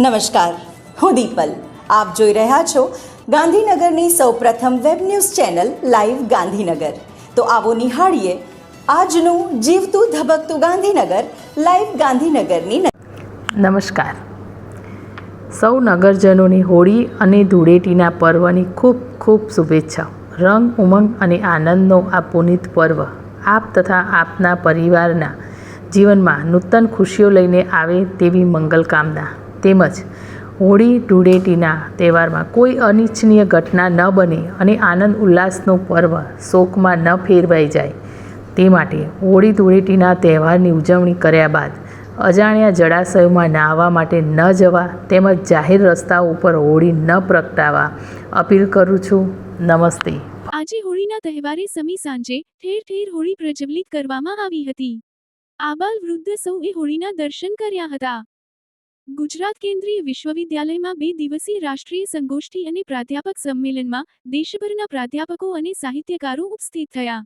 નમસ્કાર. હું દીપલ. આપ જોઈ રહ્યા છો ગાંધીનગરની સૌપ્રથમ web news channel live Gandhinagar. તો આવો નિહાળીએ આજનું જીવતું ધબકતું ગાંધીનગર લાઈવ ગાંધીનગરની નમસ્કાર. સૌ નગરજનોની હોળી અને ધૂળેટીના પર્વની ખૂબ ખૂબ શુભેચ્છા. રંગ, ઉમંગ અને આનંદનો આ પુનિત પર્વ આપ તથા આપના પરિવારના જીવનમાં નૂતન ખુશીઓ લઈને આવે તેવી મંગલ કામના. તેમજ હોળી ધૂળેટીના તહેવારમાં કોઈ અનિચ્છનીય ઘટના ન બને અને આનંદ ઉલ્લાસનો પર્વ શોકમાં ન ફેરવાઈ જાય. તે માટે હોળી ધૂળેટીના તહેવારની ઉજવણી કર્યા બાદ અજાણ્યા જળાશયોમાં નાહવા માટે ન જવા તેમજ જાહેર રસ્તાઓ ઉપર હોળી ન પ્રગટાવવા અપીલ કરું છું. નમસ્તે. આજે હોળીના તહેવારે સમી સાંજે ઠેર ઠેર હોળી પ્રજ્વલિત કરવામાં આવી હતી. આબાલ વૃદ્ધ સૌએ હોળીના દર્શન કર્યા હતા. ગુજરાત કેન્દ્રીય વિશ્વવિદ્યાલયમાં બે દિવસીય રાષ્ટ્રીય સંગોષ્ઠી અને પ્રાધ્યાપક સંમેલનમાં દેશભરના પ્રાધ્યાપકો અને સાહિત્યકારો ઉપસ્થિત થયા.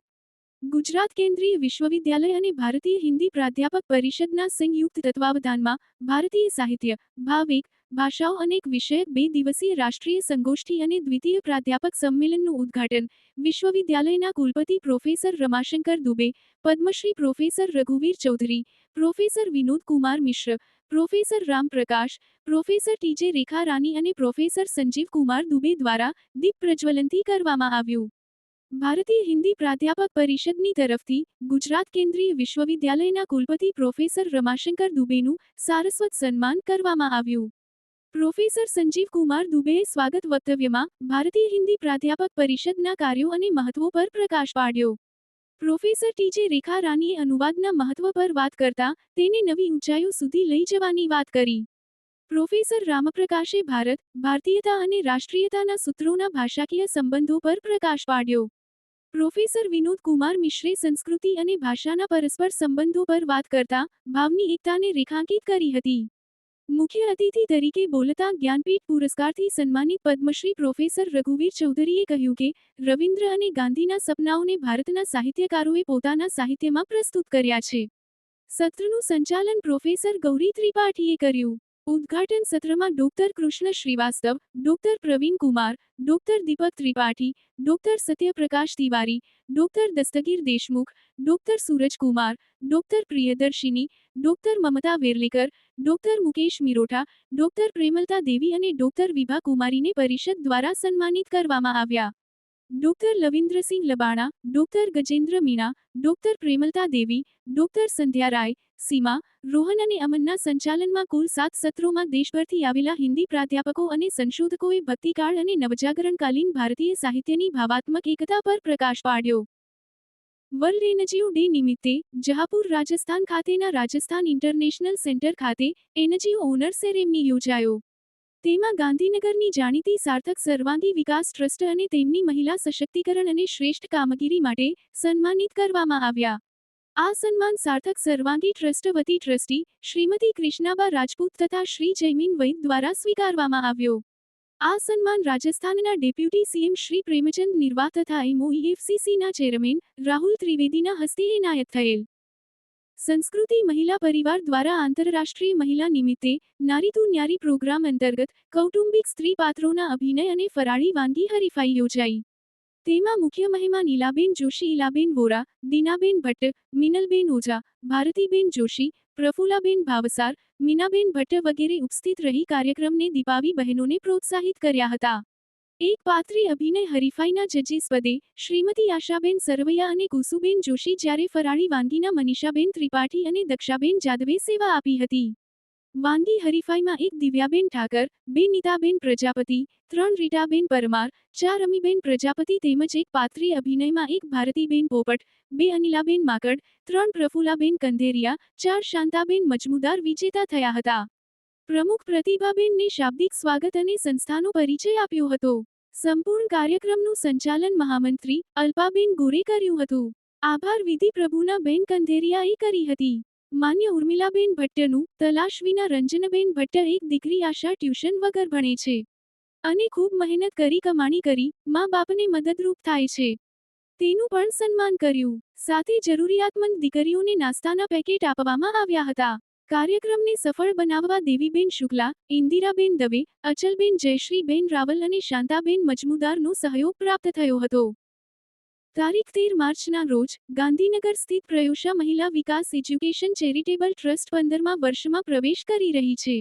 ગુજરાત કેન્દ્રીય વિશ્વવિદ્યાલય અને ભારતીય હિન્દી પ્રાધ્યાપક પરિષદના સંયુક્ત તત્વાવધાનમાં ભારતીય સાહિત્ય, ભાવિક ભાષાઓ અનેક વિષયક બે દિવસીય રાષ્ટ્રીય સંગોષ્ઠી અને દ્વિતીય પ્રાધ્યાપક સંમેલનનું ઉદ્ઘાટન. વિશ્વવિદ્યાલયના કુલપતિ professor Ramashankar Dubey, Padmashri professor રઘુવીર Chaudhary, professor Vinod Kumar Mishra, professor Ramprakash professor TJ Rekha Rani અને પ્રોફેસર સંજીવ કુમાર દુબે દ્વારા દીપ પ્રજ્વલનથી કરવામાં આવ્યું. ભારતીય હિન્દી પ્રાધ્યાપક પરિષદની તરફથી ગુજરાત કેન્દ્રીય વિશ્વવિદ્યાલયના કુલપતિ પ્રોફેસર રમાશંકર દુબેનું સારસ્વત સન્માન કરવામાં આવ્યું. પ્રોફેસર સંજીવ કુમાર દુબેએ સ્વાગત વક્તવ્યમાં ભારતીય હિન્દી પ્રાધ્યાપક પરિષદના કાર્યો અને મહત્વો પર પ્રકાશ પાડ્યો. પ્રોફેસર ટીજે રેખા રાનીએ અનુવાદના મહત્વ પર વાત કરતા તેને નવી ઊંચાઈઓ સુધી લઈ જવાની વાત કરી. પ્રોફેસર રામપ્રકાશે ભારત, ભારતીયતા અને રાષ્ટ્રીયતાના સૂત્રોના ભાષાકીય સંબંધો પર પ્રકાશ પાડ્યો. પ્રોફેસર વિનોદ કુમાર મિશ્રે સંસ્કૃતિ અને ભાષાના પરસ્પર સંબંધો પર વાત કરતા ભાવની એકતાને રેખાંકિત કરી હતી. મુખ્ય અતિથિ તરીકે બોલતા જ્ઞાનપીઠ પુરસ્કારથી સન્માનિત પદ્મશ્રી પ્રોફેસર રઘુવીર ચૌધરીએ કહ્યું કે, રવિન્દ્ર અને ગાંધીના સપનાઓને ભારતના સાહિત્યકારોએ પોતાના સાહિત્યમાં પ્રસ્તુત કર્યા છે. સત્રનું સંચાલન પ્રોફેસર ગૌરી ત્રિપાઠીએ કર્યું. ઉદ્ઘાટન સત્રમાં doctor Krishna Shrivastava, doctor Praveen Kumar, doctor Deepak Tripathi, doctor Satyaprakash Tiwari, doctor Dastagir Deshmukh, doctor Surajkumar doctor Priyadarshini, doctor Mamta Verlekar, doctor Mukesh Mirotha, doctor Premlata Devi અને ડોક્ટર વિભા કુમારીને પરિષદ દ્વારા સન્માનિત કરવામાં આવ્યા. Doctor Lavindrasingh Labana, doctor Gajendra Meena, doctor Premlata Devi, doctor Sandhya Rai Seema, Rohan અને અમનના સંચાલનમાં કુલ સાત સત્રોમાં દેશભરથી આવેલા હિન્દી પ્રાધ્યાપકો અને સંશોધકોએ ભક્તિકાળ અને નવજાગરણકાલીન ભારતીય સાહિત્યની ભાવાત્મક એકતા પર પ્રકાશ પાડ્યો. વર્લ્ડ એનજીઓ ડે નિમિત્તે જહાપુર રાજસ્થાન ખાતેના રાજસ્થાન ઇન્ટરનેશનલ સેન્ટર ખાતે એનજીઓ ઓનર સેરેમની યોજાયો. તેમાં ગાંધીનગરની જાણીતી સાર્થક સર્વાંગી વિકાસ ટ્રસ્ટ અને તેમની મહિલા સશક્તિકરણ અને શ્રેષ્ઠ કામગીરી માટે સન્માનિત કરવામાં આવ્યા. આ સન્માન સાર્થક સર્વાંગી ટ્રસ્ટ વતી ટ્રસ્ટી શ્રીમતી કૃષ્ણાબા રાજપૂત તથા શ્રી જયમીન વૈદ દ્વારા સ્વીકારવામાં આવ્યો. આ સન્માન રાજસ્થાનના ડેપ્યુટી સીએમ શ્રી પ્રેમચંદ નિર્વાહ તથા એમઓઈએફસીસીના ચેરમેન રાહુલ ત્રિવેદીના હસ્તે એનાયત થયેલ. સંસ્કૃતિ મહિલા પરિવાર દ્વારા આંતરરાષ્ટ્રીય મહિલા નિમિત્તે નારી તું ન્યારી પ્રોગ્રામ અંતર્ગત કૌટુંબિક સ્ત્રી પાત્રોના અભિનય અને ફરાળી વાનગી હરીફાઈ યોજાઈ. તેમાં મુખ્ય મહેમાન ઈલાબેન જોશી, ઈલાબેન વોરા, દીનાબેન ભટ્ટ, મિનલબેન ઓઝા, ભારતીબેન જોશી પ્રફુલાબેન ભાવસાર, મીનાબેન ભટ્ટ વગેરે ઉપસ્થિત રહી કાર્યક્રમને દીપાવી બહેનોને પ્રોત્સાહિત કર્યા હતા. એક પાત્રી અભિનય હરીફાઈના જજીસ પદે શ્રીમતી આશાબેન સરવૈયા અને કુસુબેન જોશી જ્યારે ફરાળી વાનગીના મનીષાબેન ત્રિપાઠી અને દક્ષાબેન જાદવે સેવા આપી હતી. વાનગી હરીફાઈમાં એક દિવ્યાબેન ઠાકર, બે નીતાબેન પ્રજાપતિ, ત્રણ રીટાબેન પરમાર, ચાર અમીબેન પ્રજાપતિ તેમજ એક પાત્રી અભિનયમાં એક ભારતીબેન પોપટ, બે અનિલાબેન માકડ, ત્રણ પ્રફુલાબેન કંધેરિયા, ચાર શાંતાબેન મજમુદાર વિજેતા થયા હતા. પ્રમુખ પ્રતિભાબેનને શાબ્દિક સ્વાગત અને સંસ્થાનો પરિચય આપ્યો હતો. સંપૂર્ણ કાર્યક્રમનું સંચાલન મહામંત્રી અલ્પાબેન ગોરે કર્યું હતું. આભાર વિધિ પ્રભુના બેન કંધેરિયાએ કરી હતી. માન્ય ઉર્મિલાબેન ભટ્ટનું તલાશ વિના રંજનબેન ભટ્ટ એક દીકરી આશા ટ્યુશન વગર ભણે છે. અને ખૂબ મહેનત કરી કમાણી કરી મા બાપને મદદરૂપ થાય છે. તેનું પણ સન્માન કર્યું. સાથે જરૂરિયાતમંદ દીકરીઓને નાસ્તાના પેકેટ આપવામાં આવ્યા હતા. કાર્યક્રમને સફળ બનાવવા દેવીબેન શુક્લા, ઇન્દિરાબેન દવે, અચલબેન જયશ્રીબેન રાવલ અને શાંતાબેન મજમુદારનો સહયોગ પ્રાપ્ત થયો હતો. તારીખ તેર માર્ચના રોજ ગાંધીનગર સ્થિત Prayosha Mahila Vikas education charitable trust પંદરમા વર્ષમાં પ્રવેશ કરી રહી છે.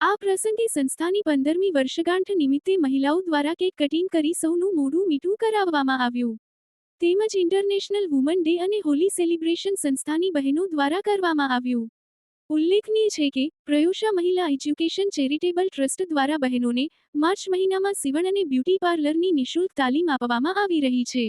આ પ્રસંગે સંસ્થાની પંદરમી વર્ષગાંઠ નિમિત્તે મહિલાઓ દ્વારા કેક કટિંગ કરી સૌનું મોઢું મીઠું કરાવવામાં આવ્યું. તેમજ ઇન્ટરનેશનલ વુમન ડે અને હોલી સેલિબ્રેશન સંસ્થાની બહેનો દ્વારા કરવામાં આવ્યું. ઉલ્લેખનીય છે કે પ્રયોષા મહિલા એજ્યુકેશન ચેરિટેબલ ટ્રસ્ટ દ્વારા બહેનોને માર્ચ મહિનામાં સીવણ અને બ્યુટી પાર્લરની નિઃશુલ્ક તાલીમ આપવામાં આવી રહી છે.